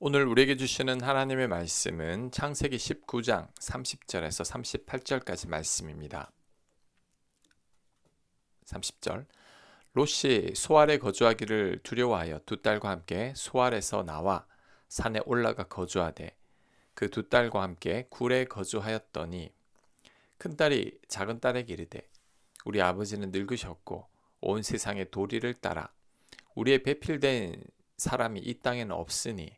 오늘 우리에게 주시는 하나님의 말씀은 창세기 19장 30절에서 38절까지 말씀입니다. 30절 롯이 소알에 거주하기를 두려워하여 두 딸과 함께 소알에서 나와 산에 올라가 거주하되 그 두 딸과 함께 굴에 거주하였더니 큰 딸이 작은 딸에게 이르되 우리 아버지는 늙으셨고 온 세상의 도리를 따라 우리의 배필된 사람이 이 땅에는 없으니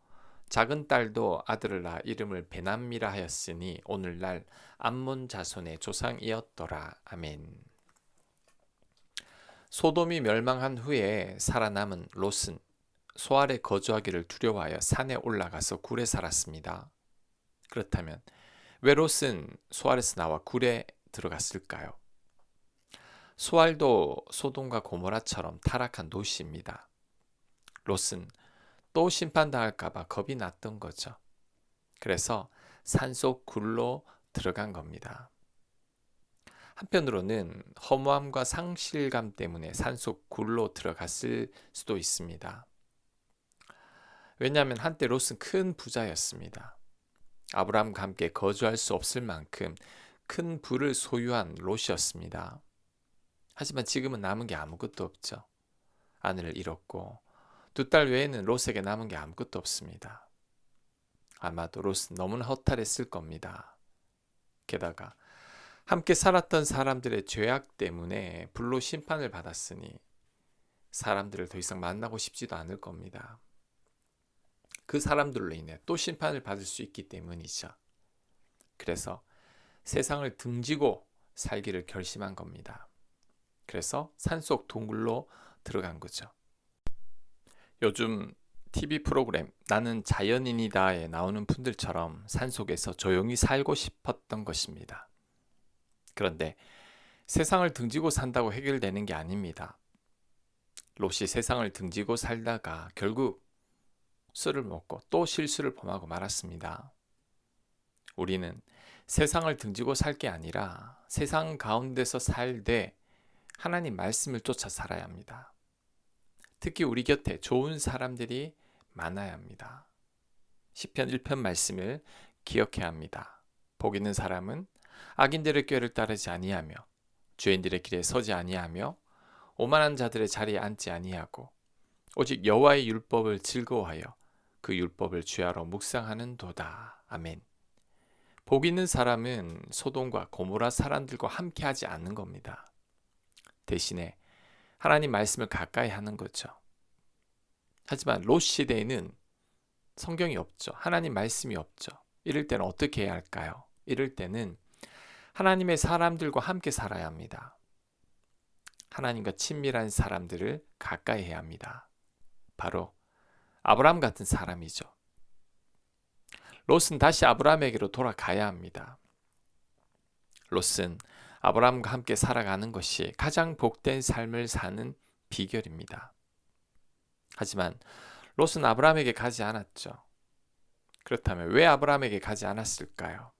작은 딸도 아들을 낳아 이름을 베남미라 하였으니 오늘날 암몬 자손의 조상이었더라. 아멘. 소돔이 멸망한 후에 살아남은 롯은 소알에 거주하기를 두려워하여 산에 올라가서 굴에 살았습니다. 그렇다면 왜 롯은 소알에서 나와 굴에 들어갔을까요? 소알도 소돔과 고모라처럼 타락한 도시입니다. 롯은 또 심판당할까봐 겁이 났던 거죠. 그래서 산속 굴로 들어간 겁니다. 한편으로는 허무함과 상실감 때문에 산속 굴로 들어갔을 수도 있습니다. 왜냐하면 한때 롯은 큰 부자였습니다. 아브라함과 함께 거주할 수 없을 만큼 큰 부를 소유한 롯이었습니다. 하지만 지금은 남은 게 아무것도 없죠. 아내를 잃었고 두 딸 외에는 롯에게 남은 게 아무것도 없습니다. 아마도 롯은 너무나 허탈했을 겁니다. 게다가 함께 살았던 사람들의 죄악 때문에 불로 심판을 받았으니 사람들을 더 이상 만나고 싶지도 않을 겁니다. 그 사람들로 인해 또 심판을 받을 수 있기 때문이죠. 그래서 세상을 등지고 살기를 결심한 겁니다. 그래서 산속 동굴로 들어간 거죠. 요즘 TV 프로그램 나는 자연인이다에 나오는 분들처럼 산속에서 조용히 살고 싶었던 것입니다. 그런데 세상을 등지고 산다고 해결되는 게 아닙니다. 롯이 세상을 등지고 살다가 결국 술을 먹고 또 실수를 범하고 말았습니다. 우리는 세상을 등지고 살 게 아니라 세상 가운데서 살되 하나님 말씀을 쫓아 살아야 합니다. 특히 우리 곁에 좋은 사람들이 많아야 합니다. 시편 1편 말씀을 기억해야 합니다. 복 있는 사람은 악인들의 꾀를 따르지 아니하며 죄인들의 길에 서지 아니하며 오만한 자들의 자리에 앉지 아니하고 오직 여호와의 율법을 즐거워하여 그 율법을 주야로 묵상하는 도다. 아멘. 복 있는 사람은 소돔과 고모라 사람들과 함께하지 않는 겁니다. 대신에 하나님 말씀을 가까이 하는 거죠. 하지만 롯 시대에는 성경이 없죠. 하나님 말씀이 없죠. 이럴 때는 어떻게 해야 할까요? 이럴 때는 하나님의 사람들과 함께 살아야 합니다. 하나님과 친밀한 사람들을 가까이 해야 합니다. 바로 아브라함 같은 사람이죠. 롯은 다시 아브라함에게로 돌아가야 합니다. 롯은 아브라함과 함께 살아가는 것이 가장 복된 삶을 사는 비결입니다. 하지만 롯은 아브라함에게 가지 않았죠. 그렇다면 왜 아브라함에게 가지 않았을까요?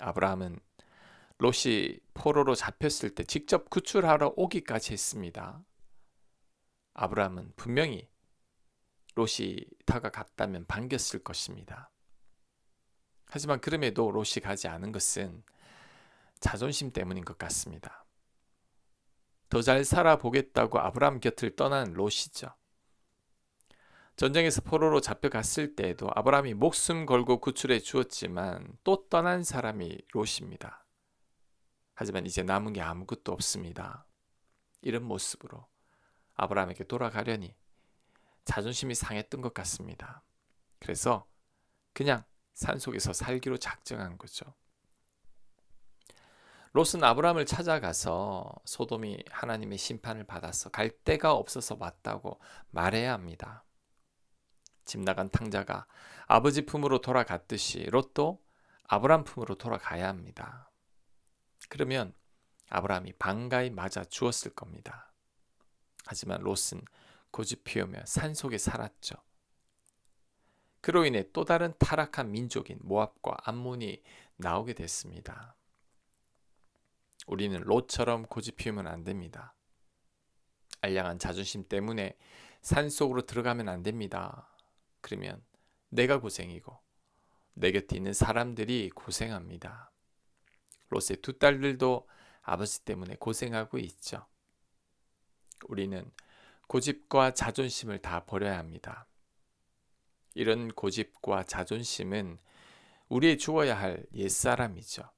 아브라함은 롯이 포로로 잡혔을 때 직접 구출하러 오기까지 했습니다. 아브라함은 분명히 롯이 다가갔다면 반겼을 것입니다. 하지만 그럼에도 롯이 가지 않은 것은 자존심 때문인 것 같습니다. 더 잘 살아보겠다고 아브라함 곁을 떠난 롯이죠. 전쟁에서 포로로 잡혀갔을 때에도 아브라함이 목숨 걸고 구출해 주었지만 또 떠난 사람이 롯입니다. 하지만 이제 남은 게 아무것도 없습니다. 이런 모습으로 아브라함에게 돌아가려니 자존심이 상했던 것 같습니다. 그래서 그냥 산속에서 살기로 작정한 거죠. 롯은 아브라함을 찾아가서 소돔이 하나님의 심판을 받아서 갈 데가 없어서 왔다고 말해야 합니다. 집 나간 탕자가 아버지 품으로 돌아갔듯이 롯도 아브라함 품으로 돌아가야 합니다. 그러면 아브라함이 반가이 맞아 주었을 겁니다. 하지만 롯은 고집 피우며 산속에 살았죠. 그로 인해 또 다른 타락한 민족인 모압과 암몬이 나오게 됐습니다. 우리는 롯처럼 고집 피우면 안 됩니다. 알량한 자존심 때문에 산 속으로 들어가면 안 됩니다. 그러면 내가 고생이고 내 곁에 있는 사람들이 고생합니다. 롯의 두 딸들도 아버지 때문에 고생하고 있죠. 우리는 고집과 자존심을 다 버려야 합니다. 이런 고집과 자존심은 우리의 주어야 할 옛사람이죠.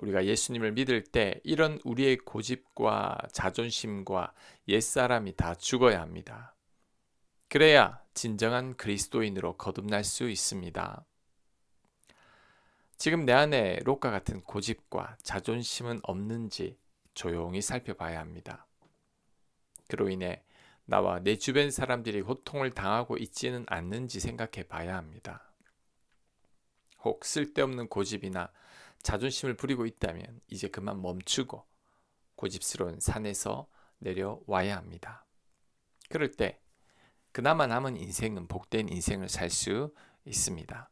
우리가 예수님을 믿을 때 이런 우리의 고집과 자존심과 옛사람이 다 죽어야 합니다. 그래야 진정한 그리스도인으로 거듭날 수 있습니다. 지금 내 안에 롯과 같은 고집과 자존심은 없는지 조용히 살펴봐야 합니다. 그로 인해 나와 내 주변 사람들이 고통을 당하고 있지는 않는지 생각해 봐야 합니다. 혹 쓸데없는 고집이나 자존심을 부리고 있다면 이제 그만 멈추고 고집스러운 산에서 내려와야 합니다. 그럴 때 그나마 남은 인생은 복된 인생을 살 수 있습니다.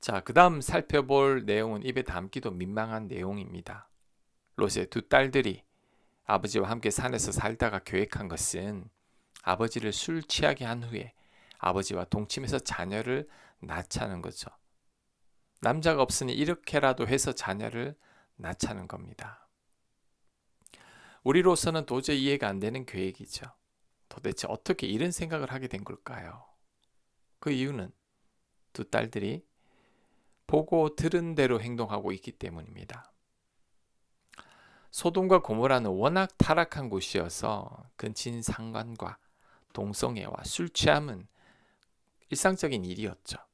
자, 그 다음 살펴볼 내용은 입에 담기도 민망한 내용입니다. 롯의 두 딸들이 아버지와 함께 산에서 살다가 계획한 것은 아버지를 술 취하게 한 후에 아버지와 동침해서 자녀를 낳자는 거죠. 남자가 없으니 이렇게라도 해서 자녀를 낳자는 겁니다. 우리로서는 도저히 이해가 안 되는 계획이죠. 도대체 어떻게 이런 생각을 하게 된 걸까요? 그 이유는 두 딸들이 보고 들은 대로 행동하고 있기 때문입니다. 소돔과 고모라는 워낙 타락한 곳이어서 근친 상관과 동성애와 술 취함은 일상적인 일이었죠.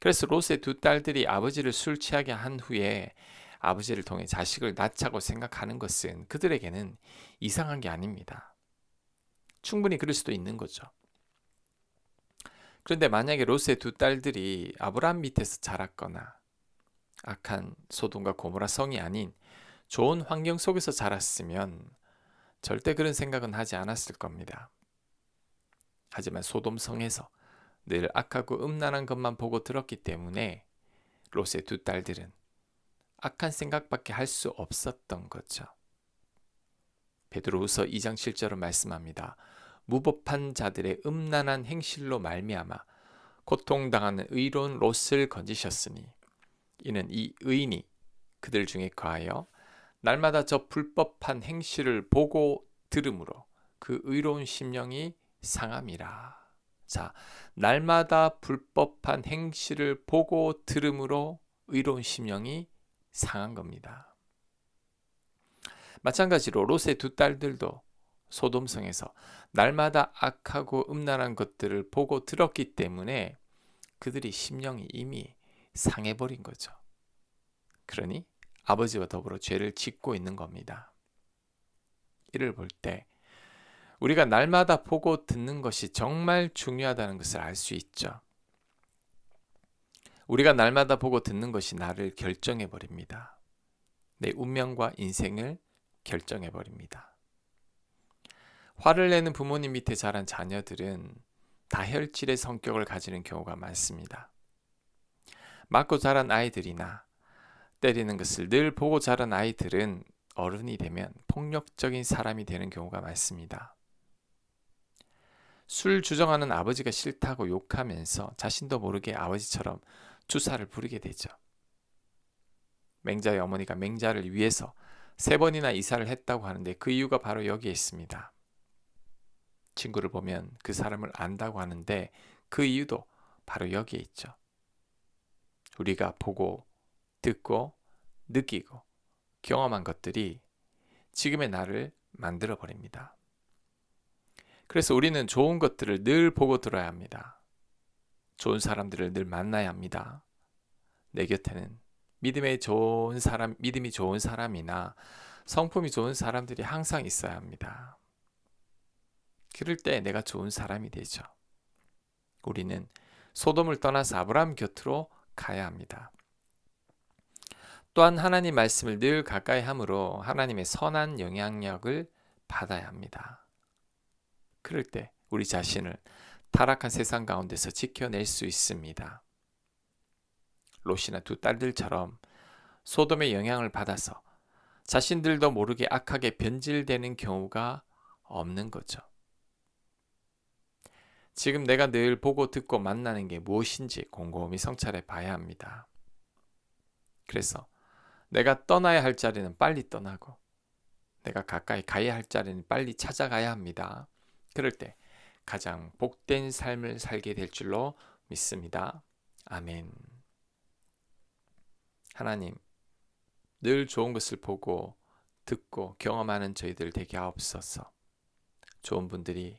그래서 롯의 두 딸들이 아버지를 술 취하게 한 후에 아버지를 통해 자식을 낳자고 생각하는 것은 그들에게는 이상한 게 아닙니다. 충분히 그럴 수도 있는 거죠. 그런데 만약에 롯의 두 딸들이 아브라함 밑에서 자랐거나 악한 소돔과 고모라 성이 아닌 좋은 환경 속에서 자랐으면 절대 그런 생각은 하지 않았을 겁니다. 하지만 소돔 성에서 늘 악하고 음란한 것만 보고 들었기 때문에 롯의 두 딸들은 악한 생각밖에 할 수 없었던 거죠. 베드로후서 2장 7절로 말씀합니다. 무법한 자들의 음란한 행실로 말미암아 고통당하는 의로운 롯을 건지셨으니 이는 이 의인이 그들 중에 거하여 날마다 저 불법한 행실을 보고 들으므로 그 의로운 심령이 상함이라. 자, 날마다 불법한 행실을 보고 들음으로 의로운 심령이 상한 겁니다. 마찬가지로 롯의 두 딸들도 소돔성에서 날마다 악하고 음란한 것들을 보고 들었기 때문에 그들이 심령이 이미 상해버린 거죠. 그러니 아버지와 더불어 죄를 짓고 있는 겁니다. 이를 볼 때 우리가 날마다 보고 듣는 것이 정말 중요하다는 것을 알 수 있죠. 우리가 날마다 보고 듣는 것이 나를 결정해 버립니다. 내 운명과 인생을 결정해 버립니다. 화를 내는 부모님 밑에 자란 자녀들은 다혈질의 성격을 가지는 경우가 많습니다. 맞고 자란 아이들이나 때리는 것을 늘 보고 자란 아이들은 어른이 되면 폭력적인 사람이 되는 경우가 많습니다. 술 주정하는 아버지가 싫다고 욕하면서 자신도 모르게 아버지처럼 주사를 부리게 되죠. 맹자의 어머니가 맹자를 위해서 세 번이나 이사를 했다고 하는데 그 이유가 바로 여기에 있습니다. 친구를 보면 그 사람을 안다고 하는데 그 이유도 바로 여기에 있죠. 우리가 보고 듣고 느끼고 경험한 것들이 지금의 나를 만들어 버립니다. 그래서 우리는 좋은 것들을 늘 보고 들어야 합니다. 좋은 사람들을 늘 만나야 합니다. 내 곁에는 믿음의 좋은 사람, 믿음이 좋은 사람이나 성품이 좋은 사람들이 항상 있어야 합니다. 그럴 때 내가 좋은 사람이 되죠. 우리는 소돔을 떠나서 아브라함 곁으로 가야 합니다. 또한 하나님 말씀을 늘 가까이 함으로 하나님의 선한 영향력을 받아야 합니다. 그럴 때 우리 자신을 타락한 세상 가운데서 지켜낼 수 있습니다. 롯이나 두 딸들처럼 소돔의 영향을 받아서 자신들도 모르게 악하게 변질되는 경우가 없는 거죠. 지금 내가 늘 보고 듣고 만나는 게 무엇인지 곰곰이 성찰해 봐야 합니다. 그래서 내가 떠나야 할 자리는 빨리 떠나고 내가 가까이 가야 할 자리는 빨리 찾아가야 합니다. 그럴 때 가장 복된 삶을 살게 될 줄로 믿습니다. 아멘. 하나님, 늘 좋은 것을 보고 듣고 경험하는 저희들 되게 하옵소서. 좋은 분들이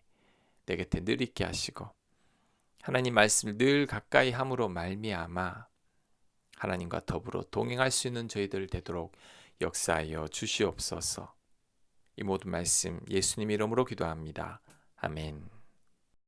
내 곁에 늘 있게 하시고 하나님 말씀을 늘 가까이 함으로 말미암아 하나님과 더불어 동행할 수 있는 저희들 되도록 역사하여 주시옵소서. 이 모든 말씀 예수님 이름으로 기도합니다. 아멘.